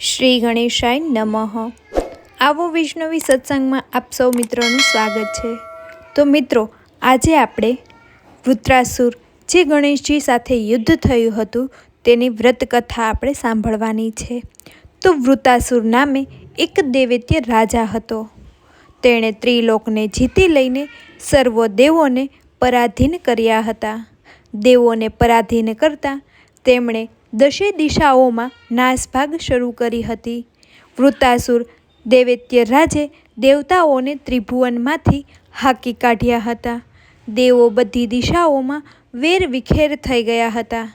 શ્રી ગણેશાય નમઃ. આવો વૈષ્ણવી સત્સંગમાં આપ સૌ મિત્રોનું સ્વાગત છે. તો મિત્રો, આજે આપણે વૃત્રાસુર, જે ગણેશજી સાથે યુદ્ધ થયું હતું, તેની વ્રત કથા આપણે સાંભળવાની છે. તો વૃતાસુર નામે એક દૈવત્ય રાજા હતો. તેણે ત્રિલોકને જીતી લઈને સર્વ દેવોને પરાધીન કર્યા હતા. દેવોને પરાધીન કરતાં તેમણે દશે દિશાઓમાં નાસભાગ શરૂ કરી હતી. વૃતાસુર દૈવત્ય રાજે દેવતાઓને ત્રિભુવનમાંથી હાકી કાઢ્યા હતા. દેવો બધી દિશાઓમાં વેર વિખેર થઈ ગયા હતા.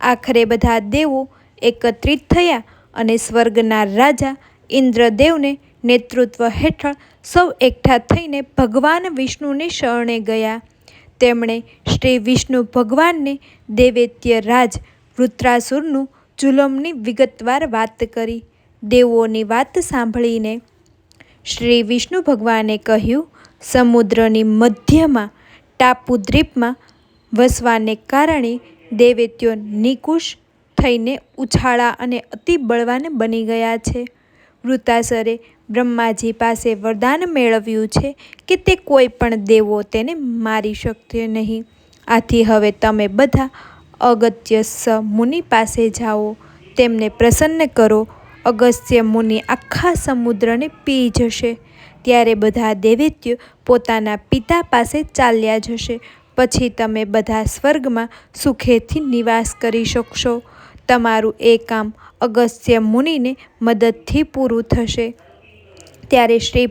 આખરે બધા દેવો એકત્રિત થયા અને સ્વર્ગના રાજા ઇન્દ્રદેવને નેતૃત્વ હેઠળ સૌ એકઠા થઈને ભગવાન વિષ્ણુને શરણે ગયા. તેમણે શ્રી વિષ્ણુ ભગવાનને દેવેત્ય રાજ વૃત્રાસુરનું જુલમની વિગતવાર વાત કરી. દેવોની વાત સાંભળીને શ્રી વિષ્ણુ ભગવાને કહ્યું, સમુદ્રની મધ્યમાં, ટાપુ દ્વીપમાં વસવાને કારણે દેવેત્યો નિકુશ થઈને ઉછાળા અને અતિ બળવાન બની ગયા છે. વૃતાસરે બ્રહ્માજી પાસે વરદાન મેળવ્યું છે કે તે કોઈ પણ દેવો તેને મારી શકશે નહીં. આથી હવે તમે બધા અગત્ય મુનિ પાસે જાઓ, તેમને પ્રસન્ન કરો. અગસ્ત્ય મુનિ આખા સમુદ્રને પી જશે. ત્યારે બધા દેવેત્યો પોતાના પિતા પાસે ચાલ્યા જશે. પછી તમે બધા સ્વર્ગમાં સુખેથી નિવાસ કરી શકશો. તમારું એ કામ અગસ્ત્ય મુનિને મદદથી પૂરું થશે. ત્યારે શ્રી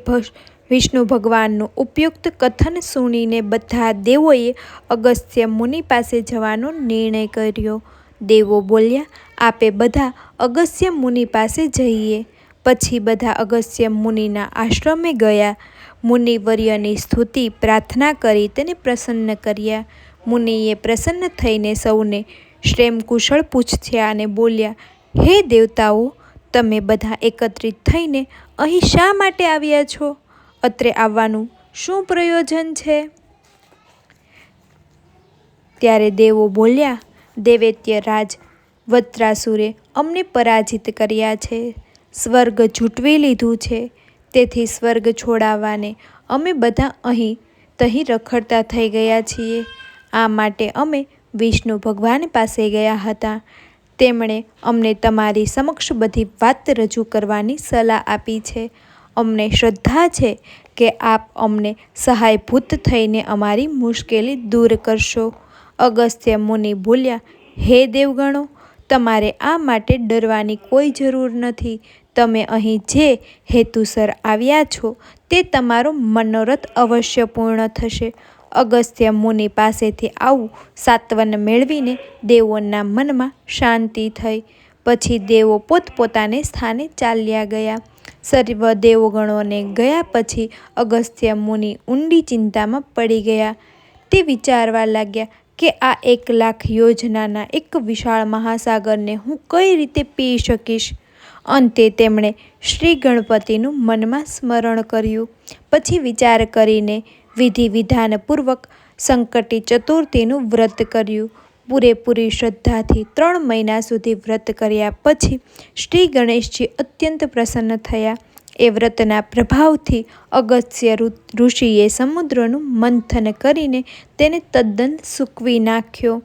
વિષ્ણુ ભગવાનનું ઉપયુક્ત કથન સુણીને બધા દેવોએ અગસ્ત્ય મુનિ પાસે જવાનો નિર્ણય કર્યો. દેવો બોલ્યા, આપે બધા અગસ્ત્ય મુનિ પાસે જઈએ. પછી બધા અગસ્ત્ય મુનિના આશ્રમે ગયા. મુનિવર્યની સ્તુતિ પ્રાર્થના કરી તેને પ્રસન્ન કર્યા. મુનિએ પ્રસન્ન થઈને સૌને શ્રેમ કુશળ પૂછ્યા અને બોલ્યા, હે દેવતાઓ, તમે બધા એકત્રિત થઈને અહીં શા માટે આવ્યા છો? અત્રે આવવાનું શું પ્રયોજન છે? ત્યારે દેવો બોલ્યા, દેવેત્ય રાજ, વત્રાસુરે અમને પરાજિત કર્યા છે. સ્વર્ગ ઝૂંટવી લીધું છે. તેથી સ્વર્ગ છોડાવવાને અમે બધા અહીં તહીં રખડતા થઈ ગયા છીએ. આ માટે અમે વિષ્ણુ ભગવાન પાસે ગયા હતા. તેમણે અમને તમારી સમક્ષ બધી વાત રજૂ કરવાની સલાહ આપી છે. અમને શ્રદ્ધા છે કે આપ અમને સહાયભૂત થઈને અમારી મુશ્કેલી દૂર કરશો. અગસ્ત્ય મુનિ બોલ્યા, હે દેવગણો, તમારે આ માટે ડરવાની કોઈ જરૂર નથી. તમે અહીં જે હેતુસર આવ્યા છો તે તમારો મનોરથ અવશ્ય પૂર્ણ થશે. અગસ્ત્ય મુનિ પાસેથી આવું સાત્વન મેળવીને દેવોના મનમાં શાંતિ થઈ. પછી દેવો પોતપોતાને સ્થાને ચાલ્યા ગયા. સર્વ દેવગણોને ગયા પછી અગસ્ત્ય મુનિ ઊંડી ચિંતામાં પડી ગયા. તે વિચારવા લાગ્યા કે આ એક લાખ યોજનાના એક વિશાળ મહાસાગરને હું કઈ રીતે પી શકીશ? અંતે તેમણે શ્રી ગણપતિનું મનમાં સ્મરણ કર્યું. પછી વિચાર કરીને વિધિ વિધાનપૂર્વક સંકટી ચતુર્થીનું વ્રત કર્યું. પૂરેપૂરી શ્રદ્ધાથી ત્રણ મહિના સુધી વ્રત કર્યા પછી શ્રી ગણેશજી અત્યંત પ્રસન્ન થયા. એ વ્રતના પ્રભાવથી અગસ્ત્ય ઋષિએ સમુદ્રનું મંથન કરીને તેને તદ્દન સૂકવી નાખ્યો.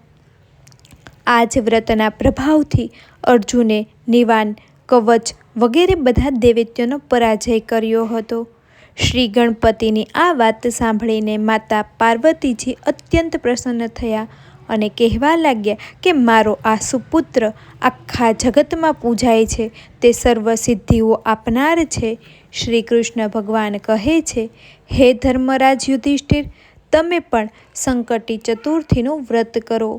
આ જ વ્રતના પ્રભાવથી અર્જુને નિવાન, કવચ વગેરે બધા દૈવત્યોનો પરાજય કર્યો હતો. શ્રી ગણપતિની આ વાત સાંભળીને માતા પાર્વતીજી અત્યંત પ્રસન્ન થયા. અને કહેવા લાગ્યા કે મારો આ સુપુત્ર આખા જગતમાં પૂજાય છે, તે સર્વ સિદ્ધિઓ આપનાર છે. શ્રી કૃષ્ણ ભગવાન કહે છે, હે ધર્મરાજ યુધિષ્ઠિર, તમે પણ સંકટી ચતુર્થીનું વ્રત કરો.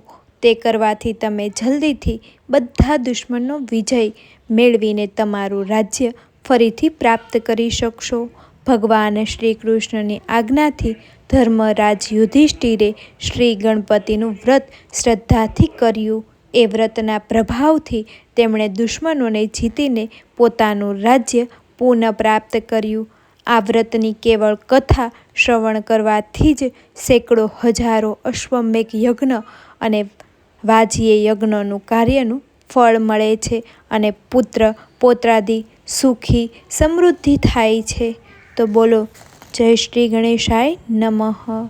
તે કરવાથી તમે જલ્દીથી બધા દુશ્મનનો વિજય મેળવીને તમારું રાજ્ય ફરીથી પ્રાપ્ત કરી શકશો. ભગવાન શ્રી કૃષ્ણની આજ્ઞાથી ધર્મરાજ યુધિષ્ઠિરે શ્રી ગણપતિનું વ્રત શ્રદ્ધાથી કર્યું. એ વ્રતના પ્રભાવથી તેમણે દુશ્મનોને જીતીને પોતાનું રાજ્ય પુનઃ પ્રાપ્ત કર્યું. આ વ્રતની કેવળ કથા શ્રવણ કરવાથી જ સેંકડો હજારો અશ્વમેઘ યજ્ઞ અને વાજીએ યજ્ઞનું કાર્યનું ફળ મળે છે અને પુત્ર, પોત્રાદી સુખી સમૃદ્ધિ થાય છે. તો બોલો, જય શ્રી ગણેશાય નમઃ.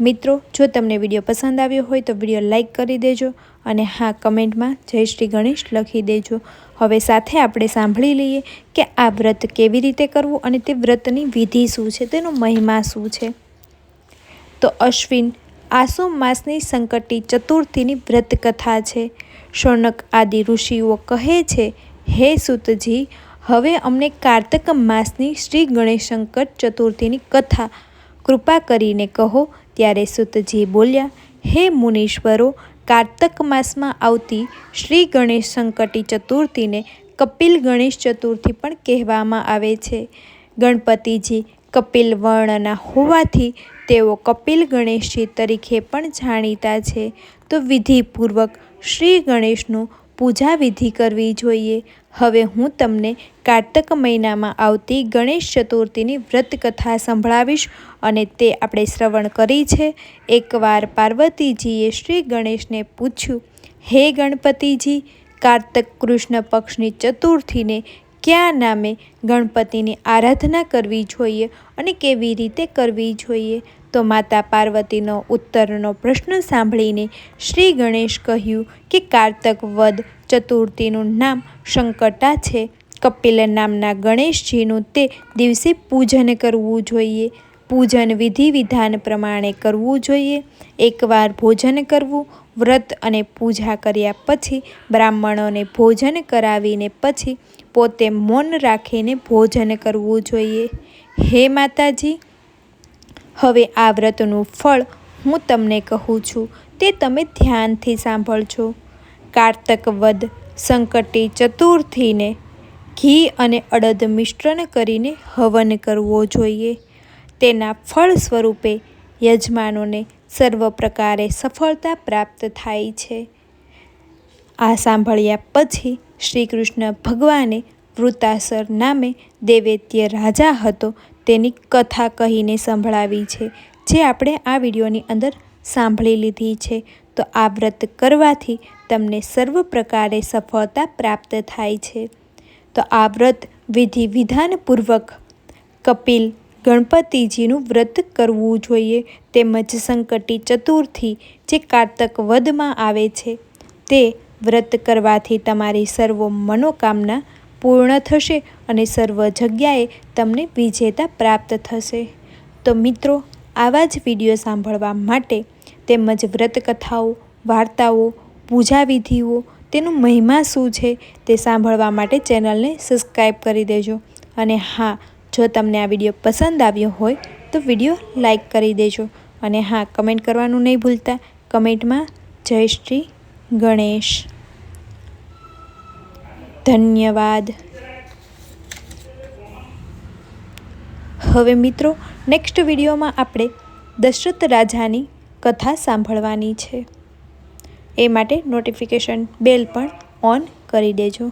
મિત્રો, જો તમને વીડિયો પસંદ આવ્યો હોય તો વીડિયો લાઈક કરી દેજો અને હા, કમેન્ટમાં જય શ્રી ગણેશ લખી દેજો. હવે સાથે આપણે સાંભળી લઈએ કે આ વ્રત કેવી રીતે કરવું અને તે વ્રતની વિધિ શું છે, તેનો મહિમા શું છે. તો અશ્વિન આસો માસની સંકટી ચતુર્થીની વ્રત કથા છે. શૌનક આદિ ઋષિઓ કહે છે, હે સુતજી હવે અમને કાર્તક માસની શ્રી ગણેશ સંકટ ચતુર્થીની કથા. કૃપા કરીને કહો, ત્યારે સુતજી બોલ્યા, હે મુનીશ્વરો, કાર્તક માસમાં આવતી શ્રી ગણેશ સંકટી ચતુર્થીને કપિલ ગણેશ ચતુર્થી પણ કહેવામાં આવે છે. ગણપતિજી કપિલ વર્ણના હોવાથી તેઓ કપિલ ગણેશજી તરીકે પણ જાણીતા છે. તો વિધિપૂર્વક શ્રી ગણેશનું પૂજા વિધિ કરવી જોઈએ. હવે હું તમને કાર્તક મહિનામાં આવતી ગણેશ ચતુર્થીની વ્રત કથા સંભળાવીશ અને તે આપણે શ્રવણ કરી છે. એકવાર પાર્વતીજીએ શ્રી ગણેશને પૂછ્યું, હે ગણપતિજી, કારતક કૃષ્ણ પક્ષની ચતુર્થીને કયા નામે ગણપતિની આરાધના કરવી જોઈએ અને કેવી રીતે કરવી જોઈએ? તો માતા પાર્વતીનો ઉત્તરનો પ્રશ્ન સાંભળીને શ્રી ગણેશ કહ્યું કે કાર્તક વદ ચતુર્થીનું નામ શંકટા છે. કપિલ નામના ગણેશજીનું તે દિવસે પૂજન કરવું જોઈએ. પૂજન વિધિ વિધાન પ્રમાણે કરવું જોઈએ. એકવાર ભોજન કરવું, વ્રત અને પૂજા કર્યા પછી બ્રાહ્મણોને ભોજન કરાવીને પછી પોતે મૌન રાખીને ભોજન કરવું જોઈએ. હે માતાજી હવે આ વ્રતનું ફળ હું તમને કહું છું, તે તમે ધ્યાનથી સાંભળજો. કાર્તક વદ સંકટી ચતુર્થીને ઘી અને અડદ મિશ્રણ કરીને હવન કરવો જોઈએ. તેના ફળ સ્વરૂપે યજમાનોને સર્વ પ્રકારે સફળતા પ્રાપ્ત થાય છે. આ સાંભળ્યા પછી શ્રી કૃષ્ણ ભગવાને વૃતાસર નામે દેવૈત્ય રાજા હતો તેની કથા કહીને સંભળાવી છે, જે આપણે આ વિડીયોની અંદર સાંભળી લીધી છે. તો આ વ્રત કરવાથી તમને સર્વ પ્રકારે સફળતા પ્રાપ્ત થાય છે. તો આ વ્રત વિધિ વિધાનપૂર્વક કપિલ ગણપતિજીનું વ્રત કરવું જોઈએ, તેમજ સંકટી ચતુર્થી જે કારતક વધમાં આવે છે, તે વ્રત કરવાથી તમારી સર્વ મનોકામના પૂર્ણ થશે અને સર્વ જગ્યાએ તમને વિજેતા પ્રાપ્ત થશે. તો મિત્રો, આવા જ વીડિયો સાંભળવા માટે તેમજ વ્રતકથાઓ, વાર્તાઓ પૂજા વિધિઓ તેનું મહિમા શું છે તે સાંભળવા માટે ચેનલને સબસ્ક્રાઈબ કરી દેજો. અને હા, જો તમને આ વીડિયો પસંદ આવ્યો હોય, તો વીડિયો લાઈક કરી દેજો. અને હા, કમેન્ટ કરવાનું નહીં ભૂલતા. કમેન્ટમાં જય શ્રી ગણેશ. ધન્યવાદ. હવે મિત્રો નેક્સ્ટ વિડીયોમાં આપણે દશરથ રાજાની કથા સાંભળવાની છે. એ માટે નોટિફિકેશન બેલ પણ ઓન કરી દેજો.